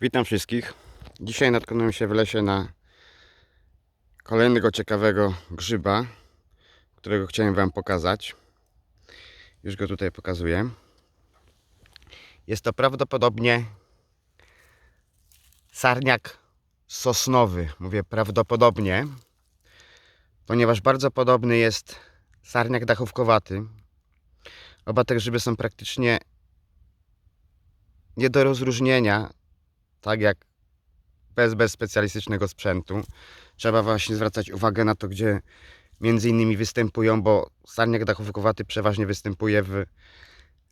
Witam wszystkich. Dzisiaj natknąłem się w lesie na kolejnego ciekawego grzyba, którego chciałem Wam pokazać. Już go tutaj pokazuję. Jest to prawdopodobnie sarniak sosnowy. Mówię prawdopodobnie, ponieważ bardzo podobny jest sarniak dachówkowaty. Oba te grzyby są praktycznie nie do rozróżnienia, tak jak bez, bez specjalistycznego sprzętu. Trzeba właśnie zwracać uwagę na to, gdzie między innymi występują, bo sarniak dachówkowaty przeważnie występuje w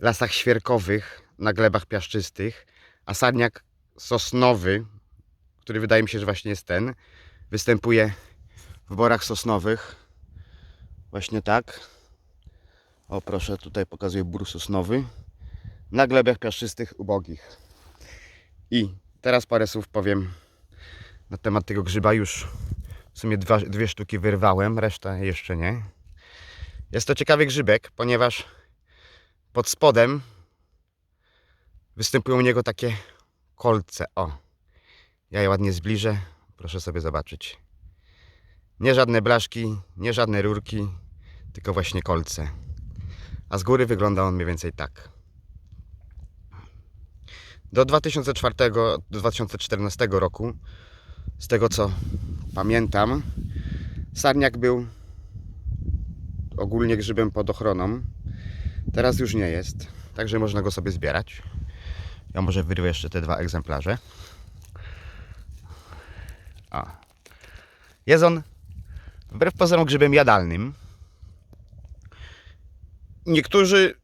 lasach świerkowych, na glebach piaszczystych, a sarniak sosnowy, który wydaje mi się, że właśnie jest ten, występuje w borach sosnowych. Właśnie tak. O proszę, tutaj pokazuję bór sosnowy na glebach piaszczystych ubogich. I teraz parę słów powiem na temat tego grzyba. Już w sumie dwa, dwie sztuki wyrwałem, reszta jeszcze nie. Jest to ciekawy grzybek, ponieważ pod spodem występują u niego takie kolce. O, ja je ładnie zbliżę, proszę sobie zobaczyć. Nie żadne blaszki, nie żadne rurki, tylko właśnie kolce. A z góry wygląda on mniej więcej tak. Do 2004 do 2014 roku, z tego co pamiętam, sarniak był ogólnie grzybem pod ochroną. Teraz już nie jest, także można go sobie zbierać. Ja może wyrwę jeszcze te dwa egzemplarze. O. Jest on wbrew pozorom grzybem jadalnym. Niektórzy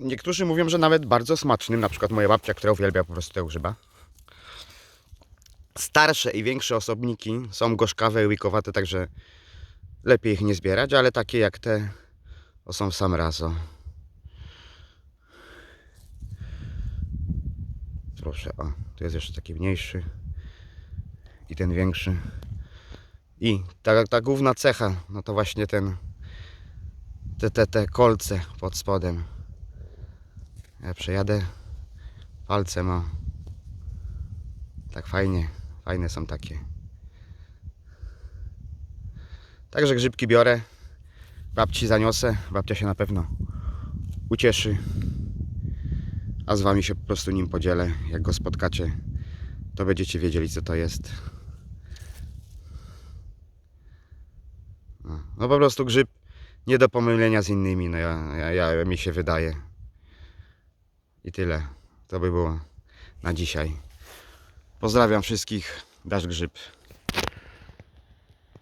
Niektórzy mówią, że nawet bardzo smacznym, na przykład moja babcia, która uwielbia po prostu tego grzyba. Starsze i większe osobniki są gorzkawe i także lepiej ich nie zbierać, ale takie jak te to są w sam raz. O. Proszę, o, tu jest jeszcze taki mniejszy i ten większy. I ta, ta główna cecha, no to właśnie ten te, te, te kolce pod spodem. Ja przejadę palcem, o. Tak fajnie, fajne są takie. Także grzybki biorę, babci zaniosę, babcia się na pewno ucieszy. A z wami się po prostu nim podzielę. Jak go spotkacie, to będziecie wiedzieli co to jest. No, no po prostu grzyb nie do pomylenia z innymi, no ja, ja, ja mi się wydaje. I tyle. To by było na dzisiaj. Pozdrawiam wszystkich. Dasz Grzyb.